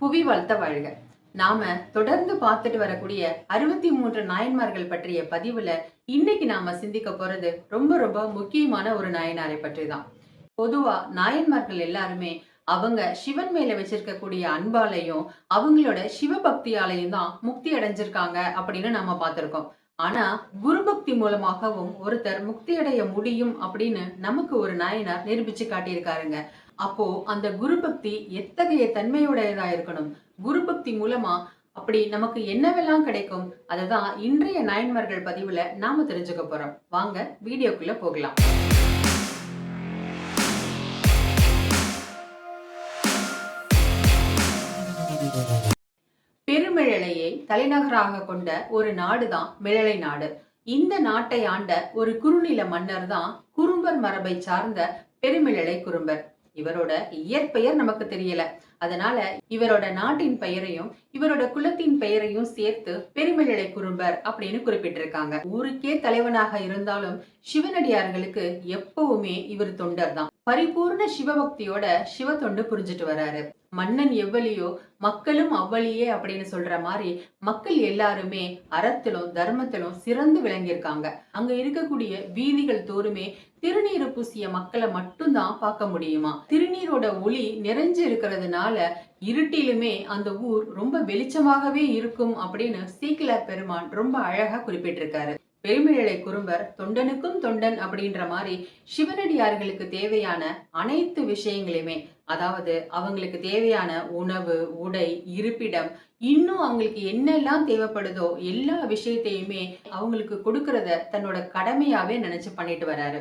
புவி வளர்த்த வாழ்க. நாம தொடர்ந்து பார்த்துட்டு வரக்கூடிய அறுபத்தி மூன்று நாயன்மார்கள் பற்றிய பதிவுல இன்னைக்கு நாம சிந்திக்க போறது ரொம்ப ரொம்ப முக்கியமான ஒரு நாயனாரை பற்றி தான் பொதுவா நாயன்மார்கள் எல்லாருமே அவங்க சிவன் மேல வச்சிருக்கக்கூடிய அன்பாலையும் அவங்களோட சிவபக்தியாலையும் தான் முக்தி அடைஞ்சிருக்காங்க அப்படின்னு நம்ம பார்த்திருக்கோம். ஆனா குருபக்தி மூலமாகவும் ஒருத்தர் முக்தி அடைய முடியும் அப்படின்னு நமக்கு ஒரு நாயனார் நிரூபிச்சு காட்டியிருக்காருங்க. அப்போ அந்த குரு பக்தி எத்தகைய தன்மையுடையதா இருக்கணும்? குரு பக்தி மூலமா அப்படி நமக்கு என்னவெல்லாம் கிடைக்கும்? அததான் இன்றைய நாயன்மார்கள் பதிவுல நாம தெரிஞ்சுக்க போறோம். வாங்க வீடியோக்குள்ள போகலாம். பெருமிழலையை தலைநகராக கொண்ட ஒரு நாடுதான் மிழலை நாடு. இந்த நாட்டை ஆண்ட ஒரு குறுநில மன்னர் தான் குறும்பர் மரபை சார்ந்த பெருமிழலை குறும்பர். இவரோட இயற்பெயர் நமக்கு தெரியல. அதனால இவரோட நாட்டின் பெயரையும் இவரோட குலத்தின் பெயரையும் சேர்த்து பெருமிழலை குறும்பர் அப்படின்னு குறிப்பிட்டிருக்காங்க. ஊருக்கே தலைவனாக இருந்தாலும் சிவனடியார்களுக்கு எப்பவுமே இவர் தொண்டர் தான் பரிபூர்ண சிவபக்தியோட சிவ தொண்டு புரிஞ்சுட்டு வராரு. மன்னன் எவ்வளியோ மக்களும் அவ்வளியே அப்படின்னு சொல்ற மாதிரி மக்கள் எல்லாருமே அறத்திலும் தர்மத்திலும் சிறந்து விளங்கியிருக்காங்க. அங்க இருக்கக்கூடிய வீதிகள் தோறுமே திருநீரு பூசிய மக்களை மட்டும்தான் பார்க்க முடியுமா? திருநீரோட ஒளி நிறைஞ்சு இருக்கிறதுனால இருட்டிலுமே அந்த ஊர் ரொம்ப வெளிச்சமாகவே இருக்கும் அப்படின்னு சீக்கிர பெருமான் ரொம்ப அழகா குறிப்பிட்டிருக்காரு. பெருமிழலை குறும்பர் தொண்டனுக்கும் தொண்டன் அப்படின்ற மாதிரி சிவனடியார்களுக்கு தேவையான அனைத்து விஷயங்களையுமே அதாவது அவங்களுக்கு தேவையான உணவு உடை இருப்பிடம் இன்னும் அவங்களுக்கு என்னெல்லாம் தேவைப்படுதோ எல்லா விஷயத்தையுமே அவங்களுக்கு கொடுக்கறத தன்னோட கடமையாவே நினைச்சு பண்ணிட்டு வராரு.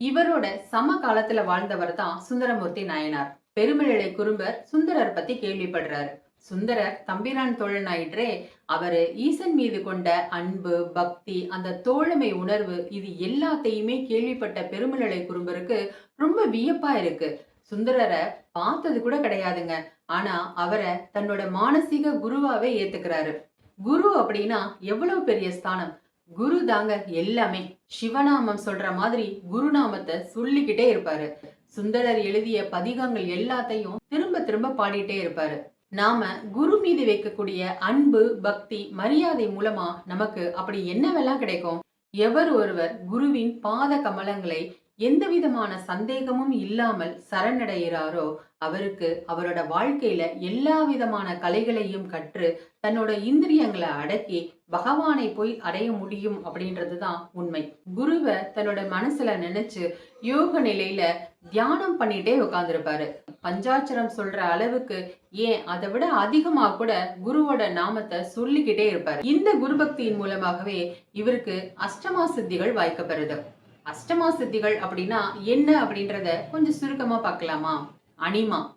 இவரோட சம காலத்துல வாழ்ந்தவர் தான் சுந்தரமூர்த்தி நாயனார். பெருமிழலை குறும்பர் சுந்தரர் பத்தி கேள்விப்படுறாரு. சுந்தரர் தம்பிரான் தோழனாயிற்றே அவரு ஈசன் மீது கொண்ட அன்பு பக்தி அந்த தோழமை உணர்வு இது எல்லாத்தையுமே கேள்விப்பட்ட பெருமிழலை குறும்பருக்கு ரொம்ப வியப்பா இருக்கு. சுந்தரரை பார்த்தது கூட கிடையாதுங்க. ஆனா அவரை தன்னோட மானசீக குருவாவே ஏத்துக்கிறாரு. குரு அப்படின்னா எவ்வளவு பெரிய ஸ்தானம்? குரு தாங்க எல்லாமே. சிவநாமம் சொல்ற மாதிரி குருநாமத்தை சொல்லிக்கிட்டே இருப்பாரு. சுந்தரர் எழுதிய பதிகங்கள் எல்லாத்தையும் திரும்ப திரும்ப பாடிட்டே இருப்பாரு. நாம குரு மீது வைக்கக்கூடிய அன்பு பக்தி மரியாதை மூலமா நமக்கு அப்படி என்னவெல்லாம் கிடைக்கும்? எவர் ஒருவர் குருவின் பாத கமலங்களை எந்த விதமான சந்தேகமும் இல்லாமல் சரணடைகிறாரோ அவருக்கு அவரோட வாழ்க்கையில எல்லா விதமான கலைகளையும் கற்று தன்னோட இந்திரியங்களை அடக்கி பகவானை போய் அடைய முடியும் அப்படின்றதுதான் உண்மை. குருவை தன்னோட மனசுல நினைச்சு யோக நிலையில தியானம் பண்ணிட்டே உட்கார்ந்துருப்பாரு பஞ்சாட்சரம் சொல்ற அளவுக்கு ஏன் அதை விட அதிகமா கூட குருவோட நாமத்தை சொல்லிக்கிட்டே இருப்பாரு. இந்த குரு பக்தியின் மூலமாகவே இவருக்கு அஷ்டமா சித்திகள் வாய்க்கப்படுது. அஷ்டமா சித்திகள் அப்படின்னா என்ன அப்படின்றத கொஞ்சம் சுருக்கமா பார்க்கலாமா? அனிமா.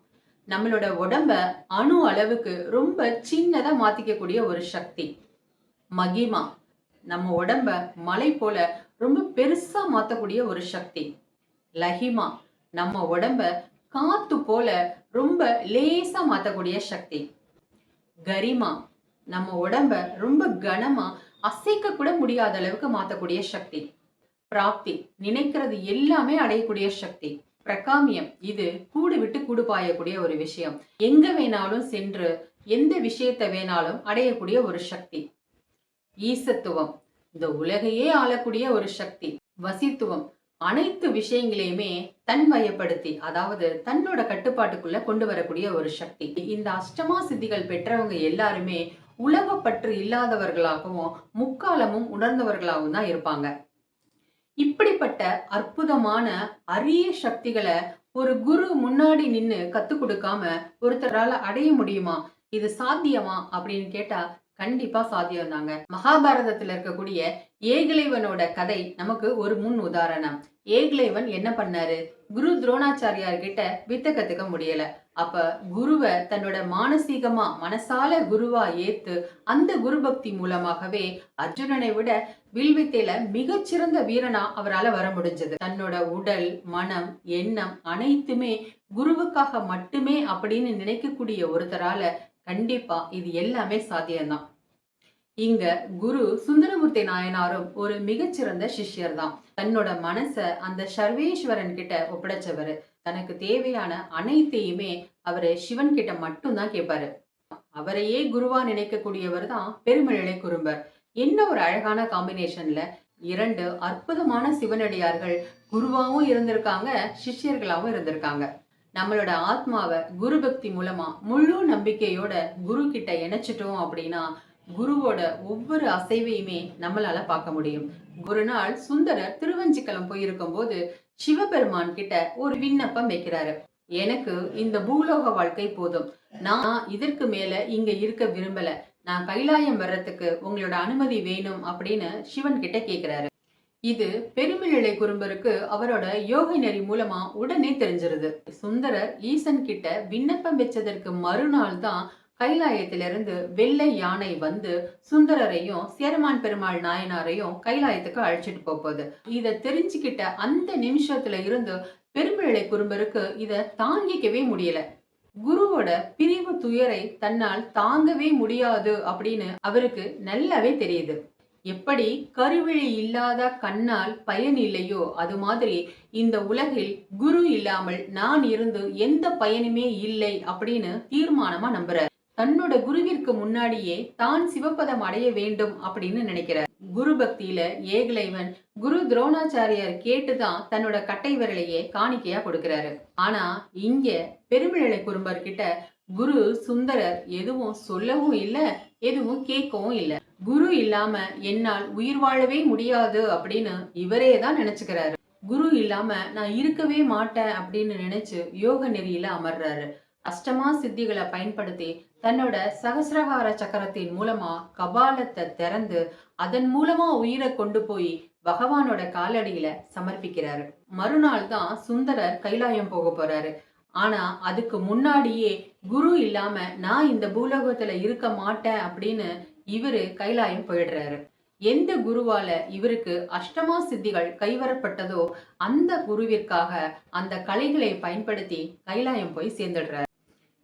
நம்மளோட உடம்ப அணு அளவுக்கு ரொம்ப சின்னதா மாத்திக்கக்கூடிய ஒரு சக்தி. மகிமா. நம்ம உடம்ப மலை போல ரொம்ப பெருசா மாத்தக்கூடிய ஒரு சக்தி. லஹிமா. நம்ம உடம்ப காத்து போல ரொம்ப லேசா மாத்தக்கூடிய சக்தி. கரிமா நம்ம உடம்ப ரொம்ப கனமா அசைக்க கூட முடியாத அளவுக்கு மாத்தக்கூடிய சக்தி. பிராப்தி நினைக்கிறது எல்லாமே அடையக்கூடிய சக்தி. பிரகாமியம் இது கூடு விட்டு கூடு பாயக்கூடிய ஒரு விஷயம். எங்க வேணாலும் சென்று எந்த விஷயத்தை வேணாலும் அடையக்கூடிய ஒரு சக்தி. ஈசத்துவம் இந்த உலகையே ஆளக்கூடிய ஒரு சக்தி. வசித்துவம் அனைத்து விஷயங்களையுமே தன்மயப்படுத்தி அதாவது தன்னோட கட்டுப்பாட்டுக்குள்ள கொண்டு வரக்கூடிய ஒரு சக்தி. இந்த அஷ்டமா சித்திகள் பெற்றவங்க எல்லாருமே உலகப்பற்று இல்லாதவர்களாகவும் முக்காலமும் உணர்ந்தவர்களாகவும் தான் இருப்பாங்க. இப்படிப்பட்ட அற்புதமான அரிய சக்திகளை ஒரு குரு முன்னாடி நின்று கத்து கொடுக்காம ஒருத்தரால அடைய முடியுமா? இது சாத்தியமா? அப்படின்னு கேட்டா கண்டிப்பா சாத்தியம் தாங்க. மகாபாரதத்துல இருக்கக்கூடிய ஏகலைவனோட கதை நமக்கு ஒரு முன் உதாரணம். ஏகலைவன் என்ன பண்ணாரு? குரு துரோணாச்சாரியார் கிட்ட வித்த கத்துக்க முடியல. அப்ப குருவை தன்னோட மானசீகமா மனசால குருவா ஏத்து அந்த குரு பக்தி மூலமாகவே அர்ஜுனனை விட வில்வித்தையில மிகச்சிறந்த வீரனா அவரால் வர முடிஞ்சது. தன்னோட உடல் மனம் எண்ணம் அனைத்துமே குருவுக்காக மட்டுமே அப்படின்னு நினைக்கக்கூடிய ஒருத்தரால கண்டிப்பா இது எல்லாமே சாத்தியம்தான். இங்க குரு சுந்தரமூர்த்தி நாயனாரும் ஒரு மிகச்சிறந்த சிஷ்யர் தான் தன்னோட மனச அந்த சர்வேஸ்வரன் கிட்ட ஒப்படைச்சவரு. தனக்கு தேவையான அனைத்தையுமே அவரு சிவன் கிட்ட மட்டும்தான் கேட்பாரு அவரையே குருவா நினைக்கக்கூடியவர் தான் பெருமிழலை குறும்பர். என்ன ஒரு அழகான காம்பினேஷன்ல இரண்டு அற்புதமான சிவனடியார்கள் குருவாவும் இருந்திருக்காங்க சிஷ்யர்களாவும் இருந்திருக்காங்க. நம்மளோட ஆத்மாவை குரு பக்தி மூலமா முழு நம்பிக்கையோட குரு கிட்ட இணைச்சிட்டோம் அப்படின்னா குருவோட ஒவ்வொரு அசைவையுமே நம்மளால பார்க்க முடியும். ஒரு நாள் சுந்தரர் திருவஞ்சிக்கலம் போயிருக்கும் போது சிவபெருமான் கிட்ட ஒரு விண்ணப்பம் வைக்கிறாரு. எனக்கு இந்த பூலோக வாழ்க்கை போதும். நான் இதற்கு மேல இங்க இருக்க விரும்பல. நான் கைலாயம் வர்றதுக்கு உங்களோட அனுமதி வேணும் அப்படின்னு சிவன் கிட்ட கேக்குறாரு. இது பெருமிழலை குறும்பருக்கு அவரோட யோகை நெறி மூலமா உடனே தெரிஞ்சிருது. சுந்தரர் ஈசன் கிட்ட விண்ணப்பம் வச்சதற்கு மறுநாள் தான் கைலாயத்திலிருந்து வெள்ளை யானை வந்து சுந்தரரையும் சேரமான் பெருமாள் நாயனாரையும் கைலாயத்துக்கு அழைச்சிட்டு போகுது இதை தெரிஞ்சுக்கிட்ட அந்த நிமிஷத்துல இருந்து பெருமிழலை குறும்பருக்கு இதை தாங்கிக்கவே முடியல. குருவோட பிரிவு துயரை தன்னால் தாங்கவே முடியாது அப்படின்னு அவருக்கு நல்லாவே தெரியுது. எப்படி கருவிழி இல்லாத கண்ணால் பயன் இல்லையோ அது மாதிரி இந்த உலகில் குரு இல்லாமல் நான் இருந்து எந்த பயனுமே இல்லை அப்படின்னு தீர்மானமா நம்புறார். தன்னோட குருவிற்கு முன்னாடியே தான் சிவபதம் அடைய வேண்டும் அப்படின்னு நினைக்கிறார். குரு பக்தியில ஏகலைவன் குரு துரோணாச்சாரியார் கேட்டுதான் தன்னோட கட்டை விரலையே காணிக்கையா கொடுக்கிறாரு. ஆனா இங்க பெருமிழலை குறும்பர் கிட்ட குரு சுந்தரர் எதுவும் சொல்லவும் இல்ல எதுவும் கேட்கவும் இல்ல. குரு இல்லாம என்னால் உயிர் வாழவே முடியாது அப்படின்னு இவரே தான் நினைச்சுக்கிறாரு. குரு இல்லாம நான் இருக்கவே மாட்டேன் அப்படின்னு நினைச்சு யோக நெறியில அமர்றாரு. அஷ்டமா சித்திகளை பயன்படுத்தி தன்னோட சகசிரகார சக்கரத்தின் மூலமா கபாலத்தை திறந்து அதன் மூலமா உயிரை கொண்டு போய் பகவானோட காலடியில சமர்ப்பிக்கிறாரு. மறுநாள் தான் சுந்தரர் கைலாயம் போக போறாரு. ஆனா அதுக்கு முன்னாடியே குரு இல்லாம நான் இந்த பூலோகத்துல இருக்க மாட்டேன் அப்படின்னு இவரு கைலாயம் போயிடுறாரு. எந்த குருவால இவருக்கு அஷ்டமா சித்திகள் கைவரப்பட்டதோ அந்த குருவிற்காக அந்த கலைகளை பயன்படுத்தி கைலாயம் போய் சேர்ந்துடுறாரு.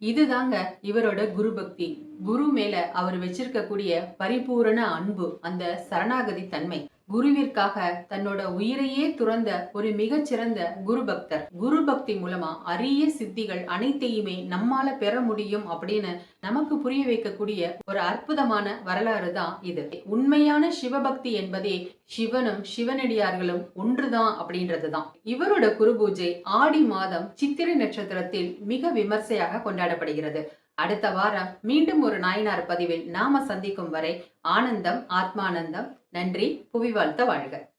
இதுதாங்க இவரோட குரு பக்தி குரு மேல அவர் வச்சிருக்கக்கூடிய பரிபூரண அன்பு அந்த சரணாகதி தன்மை. குருவிற்காக தன்னோட உயிரையே துறந்த ஒரு மிகச்சிறந்த குரு பக்தர். குரு பக்தி மூலமா அரிய சித்திகள் அனைத்தையுமே நம்மால பெற முடியும் அப்படின்னு நமக்கு புரிய வைக்கக்கூடிய ஒரு அற்புதமான வரலாறு தான் இது. உண்மையான சிவபக்தி என்பதே சிவனும் சிவனடியார்களும் ஒன்றுதான் அப்படின்றதுதான் இவரோட குரு பூஜை ஆடி மாதம் சித்திரை நட்சத்திரத்தில் மிக விமர்சையாக கொண்டாடப்படுகிறது. அடுத்த வாரம் மீண்டும் ஒரு நாயனார் பதிவில் நாம சந்திக்கும் வரை ஆனந்தம் ஆத்மானந்தம் நன்றி புவி வாழ்த்த வாழ்க.